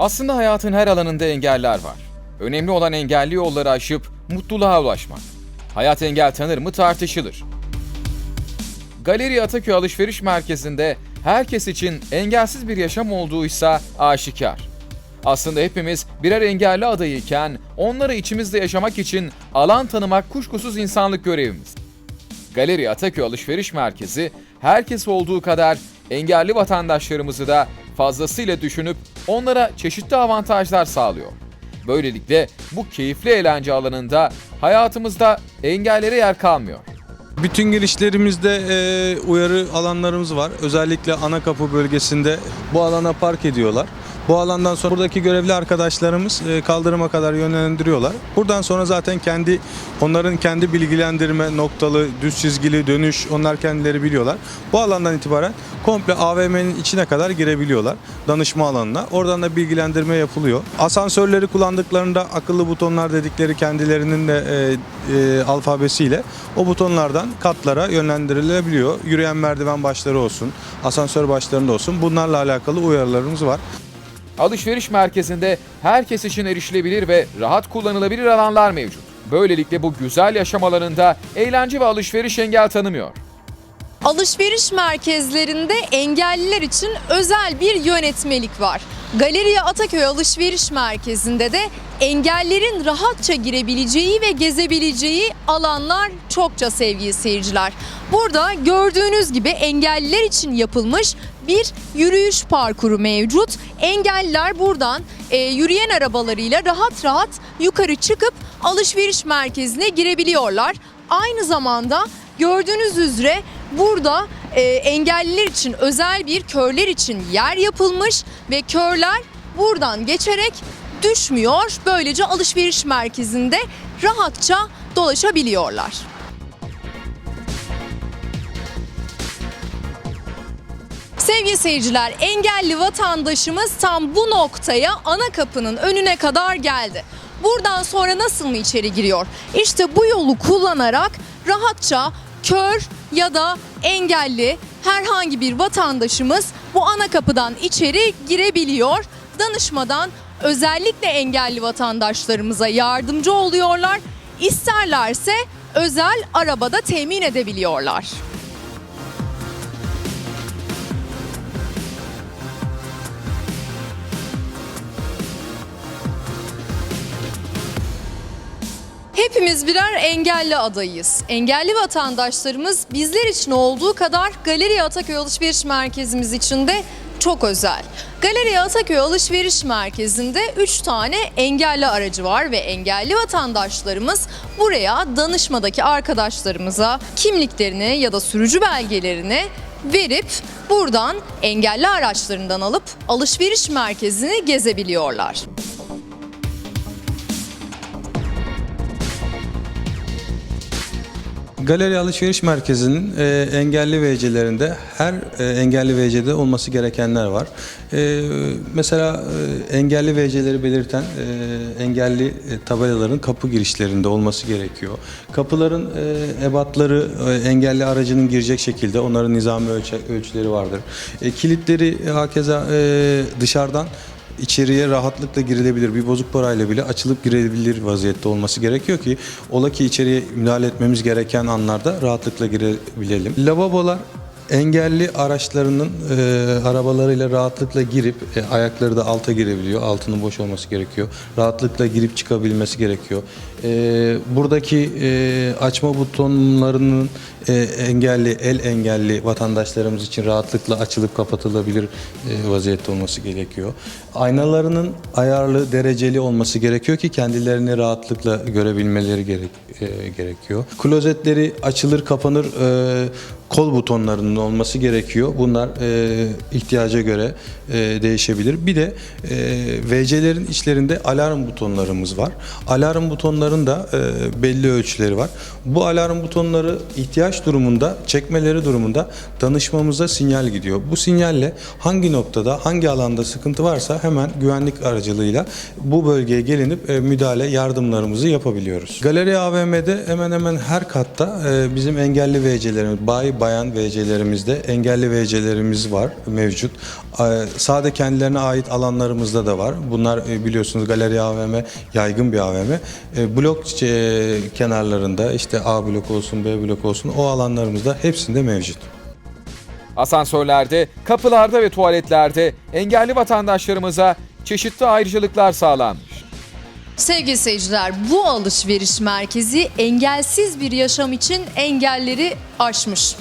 Aslında hayatın her alanında engeller var. Önemli olan engelli yolları aşıp mutluluğa ulaşmak. Hayat engel tanır mı tartışılır. Galeri Ataköy Alışveriş Merkezi'nde herkes için engelsiz bir yaşam olduğuysa aşikar. Aslında hepimiz birer engelli adayıyken onları içimizde yaşamak için alan tanımak kuşkusuz insanlık görevimiz. Galeri Ataköy Alışveriş Merkezi herkes olduğu kadar engelli vatandaşlarımızı da fazlasıyla düşünüp onlara çeşitli avantajlar sağlıyor. Böylelikle bu keyifli eğlence alanında hayatımızda engellere yer kalmıyor. Bütün girişlerimizde e, uyarı alanlarımız var. Özellikle ana kapı bölgesinde bu alana park ediyorlar. Bu alandan sonra buradaki görevli arkadaşlarımız e, kaldırıma kadar yönlendiriyorlar. Buradan sonra zaten kendi onların kendi bilgilendirme noktalı, düz çizgili dönüş onlar kendileri biliyorlar. Bu alandan itibaren komple AVM'nin içine kadar girebiliyorlar. Danışma alanına. Oradan da bilgilendirme yapılıyor. Asansörleri kullandıklarında akıllı butonlar dedikleri kendilerinin de e, e, alfabesiyle o butonlardan katlara yönlendirilebiliyor. Yürüyen merdiven başları olsun, asansör başlarında olsun. Bunlarla alakalı uyarılarımız var. Alışveriş merkezinde herkes için erişilebilir ve rahat kullanılabilir alanlar mevcut. Böylelikle bu güzel yaşam alanında eğlence ve alışveriş engel tanımıyor. Alışveriş merkezlerinde engelliler için özel bir yönetmelik var. Galeriya Ataköy Alışveriş Merkezi'nde de engellerin rahatça girebileceği ve gezebileceği alanlar çokça sevgili seyirciler. Burada gördüğünüz gibi engelliler için yapılmış bir yürüyüş parkuru mevcut. Engelliler buradan e, yürüyen arabalarıyla rahat rahat yukarı çıkıp alışveriş merkezine girebiliyorlar. Aynı zamanda gördüğünüz üzere burada e, engelliler için özel bir körler için yer yapılmış ve körler buradan geçerek düşmüyor. Böylece alışveriş merkezinde rahatça dolaşabiliyorlar. Sevgili seyirciler, engelli vatandaşımız tam bu noktaya ana kapının önüne kadar geldi. Buradan sonra nasıl mı içeri giriyor? İşte bu yolu kullanarak rahatça kör ya da engelli herhangi bir vatandaşımız bu ana kapıdan içeri girebiliyor. Danışmadan özellikle engelli vatandaşlarımıza yardımcı oluyorlar. İsterlerse özel arabada temin edebiliyorlar. Hepimiz birer engelli adayıyız. Engelli vatandaşlarımız bizler için olduğu kadar Galeri Ataköy Alışveriş Merkezimiz için de çok özel. Galeri Ataköy Alışveriş Merkezi'nde 3 tane engelli aracı var ve engelli vatandaşlarımız buraya danışmadaki arkadaşlarımıza kimliklerini ya da sürücü belgelerini verip buradan engelli araçlarından alıp alışveriş merkezini gezebiliyorlar. Galeri Alışveriş Merkezi'nin e, engelli VC'lerinde her e, engelli VC'de olması gerekenler var. E, mesela e, engelli VC'leri belirten e, engelli e, tabelaların kapı girişlerinde olması gerekiyor. Kapıların e, ebatları e, engelli aracının girecek şekilde onların nizami ölçü, ölçüleri vardır. E, kilitleri hakeza e, dışarıdan içeriye rahatlıkla girilebilir. Bir bozuk parayla bile açılıp girebilir vaziyette olması gerekiyor ki ola ki içeriye müdahale etmemiz gereken anlarda rahatlıkla girebilelim. Lavabolar engelli araçlarının e, arabalarıyla rahatlıkla girip e, ayakları da alta girebiliyor. Altının boş olması gerekiyor. Rahatlıkla girip çıkabilmesi gerekiyor. E, buradaki e, açma butonlarının e, engelli, el engelli vatandaşlarımız için rahatlıkla açılıp kapatılabilir e, vaziyette olması gerekiyor. Aynalarının ayarlı, dereceli olması gerekiyor ki kendilerini rahatlıkla görebilmeleri gerek, e, gerekiyor. Klozetleri açılır, kapanır, e, kol butonlarının olması gerekiyor. Bunlar e, ihtiyaca göre e, değişebilir. Bir de e, VC'lerin içlerinde alarm butonlarımız var. Alarm butonların da e, belli ölçüleri var. Bu alarm butonları ihtiyaç durumunda, çekmeleri durumunda danışmamıza sinyal gidiyor. Bu sinyalle hangi noktada, hangi alanda sıkıntı varsa hemen güvenlik aracılığıyla bu bölgeye gelinip e, müdahale yardımlarımızı yapabiliyoruz. Galeri AVM'de hemen hemen her katta e, bizim engelli VC'lerimiz, bayi bayan VC'lerimiz VC'lerimizde engelli VC'lerimiz var mevcut. Ee, Sağda kendilerine ait alanlarımızda da var. Bunlar e, biliyorsunuz galeri AVM yaygın bir AVM. E, Blok e, kenarlarında işte A blok olsun B blok olsun o alanlarımızda hepsinde mevcut. Asansörlerde, kapılarda ve tuvaletlerde engelli vatandaşlarımıza çeşitli ayrıcalıklar sağlanmış. Sevgili seyirciler bu alışveriş merkezi engelsiz bir yaşam için engelleri aşmış.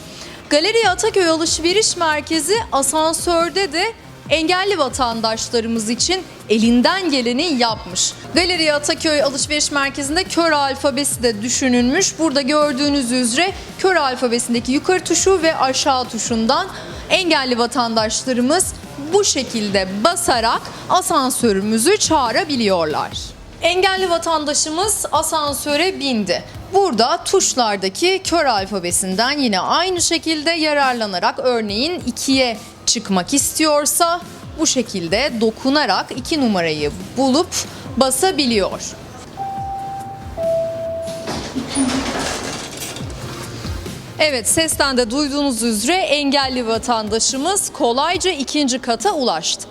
Galeri Ataköy Alışveriş Merkezi asansörde de engelli vatandaşlarımız için elinden geleni yapmış. Galeri Ataköy Alışveriş Merkezi'nde kör alfabesi de düşünülmüş. Burada gördüğünüz üzere kör alfabesindeki yukarı tuşu ve aşağı tuşundan engelli vatandaşlarımız bu şekilde basarak asansörümüzü çağırabiliyorlar. Engelli vatandaşımız asansöre bindi. Burada tuşlardaki kör alfabesinden yine aynı şekilde yararlanarak örneğin 2'ye çıkmak istiyorsa bu şekilde dokunarak 2 numarayı bulup basabiliyor. Evet sesten de duyduğunuz üzere engelli vatandaşımız kolayca ikinci kata ulaştı.